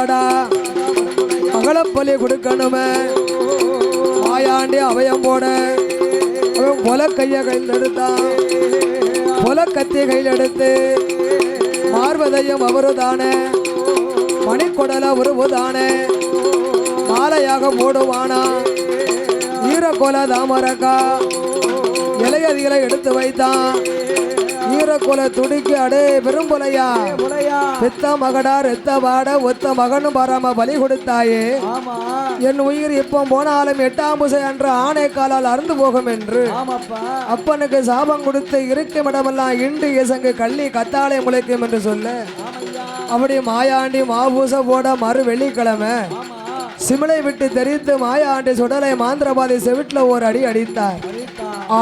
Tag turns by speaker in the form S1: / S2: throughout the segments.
S1: அடடா மகளப்பலி கொடுக்கணுமே. மாயாண்டி அவயம் போட. அவன் பொல கையை கையில் எடுத்தான் பொல கத்தி கையில் எடுத்து. மார்வதையும் அவரு தானே மணிக்கொடல உருவுதானே. மாலையாக போடுவானா ஈரக்கொல தாமரக்கா. இலையதிகளை எடுத்து வைத்தான். ஈரக்கொலை துடிக்கி அடே பெரும்புலையா
S2: முளையா
S1: பெத்த மகடா ரெத்த வாட ஒத்த மகனும் பராம பலி கொடுத்தாயே. என் உயிர் இப்போ போனாலும் எட்டாம் புசை என்ற ஆணை காலால் அறுந்து போகும் என்று. அப்பனுக்கு சாபம் கொடுத்து இருக்கும் இடமெல்லாம் இண்டு இசங்கு கள்ளி கத்தாழை முளைக்கும் என்று சொல்ல. அப்படி மாயாண்டி மாபூச போட மறு வெள்ளிக்கிழமை. சிமிளை விட்டு தெரித்து மாயாண்டி சுடலை மாந்திரபாதி செவிட்டில் ஒரு அடி அடித்தார்.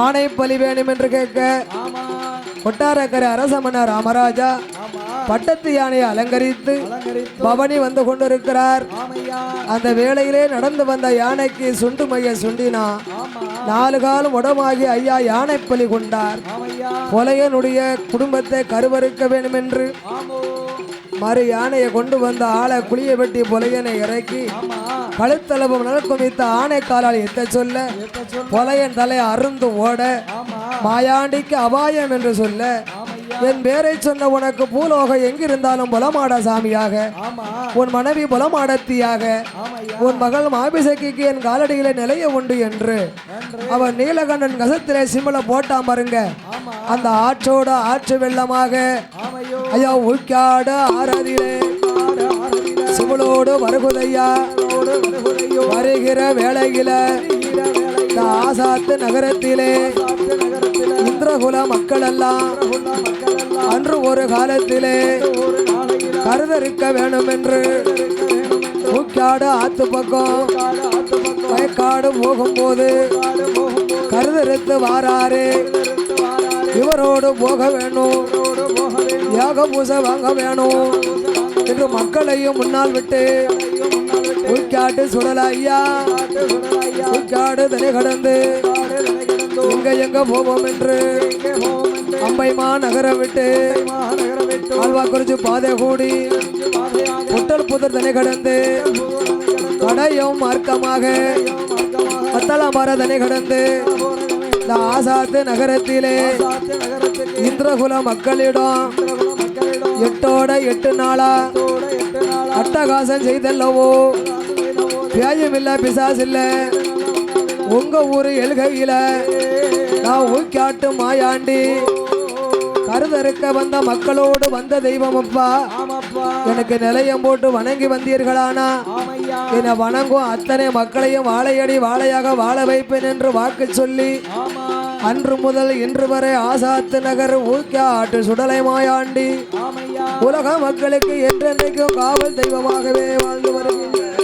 S1: ஆணை பலி வேணும் என்று கேட்க கொட்டாரக்கரை அரசமன்ன ராமராஜா
S2: ஆமா.
S1: பட்டத்து யானையை அலங்கரித்து பவனி வந்து கொண்டிருக்கிறார். அந்த வேளையிலே நடந்து வந்த யானைக்கு சுண்டு மைய சுண்டினா நாலு காலம் உடமாகி ஐயா யானை பலி கொண்டார். கொலையனுடைய குடும்பத்தை கருவறுக்க வேண்டும் என்று மறு யானையை கொண்டு வந்த ஆளை குளிய வெட்டி பொலையனை இறக்கி கழுத்தளவு நலக்குமித்த ஆணை காலால் எத்த சொல்ல. பொலையன் தலை அருந்து ஓட மாயாண்டிக்கு அபாயம் என்று சொல்ல என் பேரை சொன்ன உனக்கு பூலோகம் எங்கிருந்தாலும் புலமாட சாமியாக. உன் மனைவி புலமாடத்தியாக. உன் மகள் மாபிசக்கிக்கு என் காலடியிலே நிலைய உண்டு என்று. அவன் நீலகண்டன் கசத்திலே சிம்மல போட்டான் பாருங்க. அந்த ஆற்றோட ஆற்று வெள்ளமாக ஐயா உள்காடு ஆறாதிலே சிவளோடு வருகுதையா? வருகிற வேளையில
S2: ஈர வேலை
S1: இந்த ஆசாத்து நகரத்திலே
S2: சாப்பிட்டு நகரத்தில்
S1: மக்கள் எல்லாம் அன்று ஒரு காலத்திலே
S2: ஒரு
S1: கருதறுக்க வேண்டும் என்று
S2: வேணும் என்று
S1: ஆத்து பக்கம் வயக்காடு போகும்போது கருதறுத்து வாராரு. இவரோடு போக வேணும்.
S2: ரோடு
S1: யாக பூசை வாங்க வேணும் என்று மக்களையும் முன்னால் விட்டு
S2: ஐயோ முன்னால்
S1: சுடல ஐயா.
S2: காட்டு
S1: தனி கடந்து எங்க எங்க போவோம் என்று
S2: எங்கே போவோம் என்று
S1: அம்பைமா நகரம் விட்டு
S2: மாநகர
S1: ஆழ்வா குறிச்சு பாதை கூடி புட்டல் புதர் தனி கடந்து கடையும் மார்க்கமாக
S2: மார்க்கமாக
S1: பத்தளமர தனி கடந்து இந்த ஆசாத்து நகரத்திலே இந்திரகுல மக்களிடம் எட்டோட எட்டு நாளா
S2: எட்டோட செய்தல்லவோ? நாள்
S1: அட்டகாசம் செய்தல்லவோ பியாயமில்ல பிசாசில்ல. உங்க ஊரு நான் ஊக்காட்டு மாயாண்டி. கருதறுக்க வந்த மக்களோடு வந்த தெய்வம் அப்பா எனக்கு நிலையம் போட்டு வணங்கி வந்தீர்களானா? என்னை வணங்கும் அத்தனை மக்களையும் வாழையடி வாழையாக வாழ வைப்பேன் என்று வாக்கு சொல்லி அன்று முதல் இன்று வரை ஆசாத்து நகர் ஊக்காட்டு சுடலை மாயாண்டி. உலக மக்களுக்கு என்றென்றைக்கும் காவல் தெய்வமாகவே வாழ்ந்து வருகிறார்